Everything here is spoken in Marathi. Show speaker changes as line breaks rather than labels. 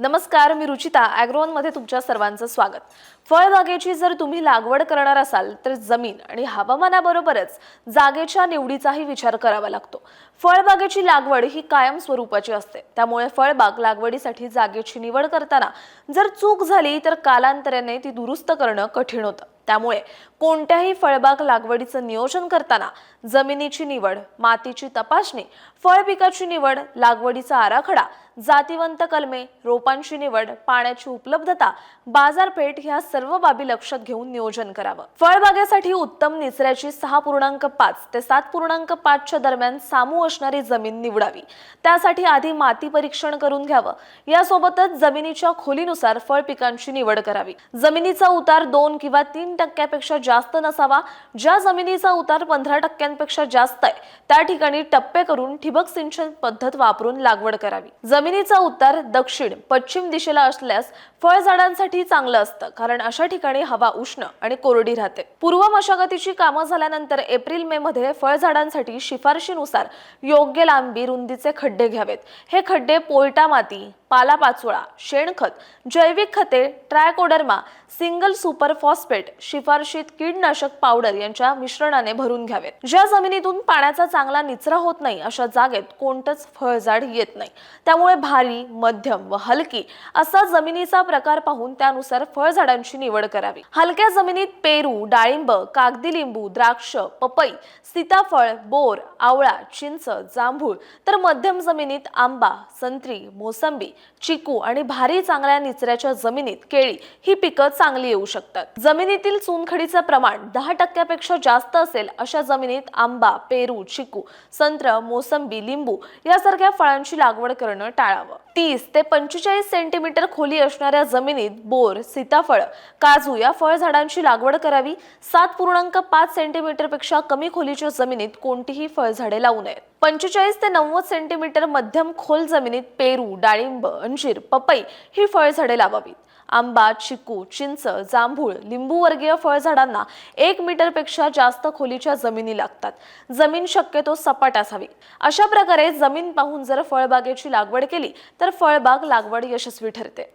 नमस्कार मी रुचिता ॲग्रोनमध्ये तुमच्या सर्वांचं स्वागत. फळबागेची जर तुम्ही लागवड करणार असाल तर जमीन आणि हवामानाबरोबरच जागेच्या निवडीचाही विचार करावा लागतो. फळबागेची लागवड ही कायम स्वरूपाची असते. त्यामुळे फळबाग लागवडीसाठी जागेची निवड करताना जर चूक झाली तर कालांतराने ती दुरुस्त करणं कठीण होतं. त्यामुळे कोणत्याही फळबाग लागवडीचं नियोजन करताना जमिनीची निवड मातीची तपासणी फळ पिकाची निवड लागवडीचा आराखडा जातीवंत कलमे रोपांची निवड पाण्याची उपलब्धता बाजारपेठ ह्या सर्व बाबी लक्षात घेऊन नियोजन करावं. फळबागेसाठी उत्तम निचऱ्याची सहा पूर्णांक पाच ते सात पूर्णांक पाचच्या दरम्यान सामू असणारी जमीन निवडावी. त्यासाठी आधी माती परीक्षण करून घ्यावं. यासोबतच जमिनीच्या खोलीनुसार फळ पिकांची निवड करावी. जमिनीचा उतार दोन किंवा तीन टक्क्यापेक्षा जास्त नसावा. ज्या जमिनीचा उतार पंधरा टक्क्यांपेक्षा जास्त आहे त्या ठिकाणी टप्पे करून ठिबक सिंचन पद्धत वापरून लागवड करावी. जमिनीचा उतार दक्षिण पश्चिम दिशेला असल्यास फळझाडांसाठी चांगलं असतं कारण अशा ठिकाणी हवा उष्ण आणि कोरडी राहते. पूर्व मशागतीची कामं झाल्यानंतर एप्रिल मे मध्ये फळझाडांसाठी शिफारशीनुसार योग्य लांबी रुंदीचे खड्डे घ्यावेत. हे खड्डे पोयटा माती पालापाचोळा शेणखत जैविक खते ट्रायकोडर्मा सिंगल सुपर फॉस्फेट शिफारशीत कीडनाशक पावडर यांच्या मिश्रणाने भरून घ्यावेत. ज्या जमिनीतून पाण्याचा चांगला निचरा होत नाही अशा जागेत कोणतंच फळझाड येत नाही. त्यामुळे भारी मध्यम व हलकी असा जमिनीचा प्रकार पाहून त्यानुसार फळझाडांची निवड करावी. हलक्या जमिनीत पेरू डाळिंब कागदी लिंबू द्राक्ष पपई सीताफळ बोर आवळा चिंच जांभूळ तर मध्यम जमिनीत आंबा संत्री मोसंबी चिकू आणि भारी चांगल्या निचऱ्याच्या जमिनीत केळी ही पिकं चांगली येऊ शकतात. जमिनीतील चुनखडीचं प्रमाण दहा टक्क्यापेक्षा जास्त असेल अशा जमिनीत आंबा पेरू चिकू संत्र मोसंबी लिंबू यासारख्या फळांची लागवड करणं टाळावं. तीस ते पंचेचाळीस सेंटीमीटर खोली असणाऱ्या जमिनीत बोर सीताफळ काजू या फळझाडांची लागवड करावी. सात पूर्णांक पाच सेंटीमीटरपेक्षा कमी खोलीच्या जमिनीत कोणतीही फळझाडे लावू नयेत. पंचेचाळीस ते नव्वद सेंटीमीटर मध्यम खोल जमिनीत पेरू डाळिंब अंजीर पपई ही फळझाडे लावावीत. आंबा चिकू चिंच जांभूळ लिंबू वर्गीय फळझाडांना एक मीटरपेक्षा जास्त खोलीच्या जमिनी लागतात. जमीन शक्यतो सपाट असावी. अशा प्रकारे जमीन पाहून जर फळबागेची लागवड केली तर फळबाग लागवड यशस्वी ठरते.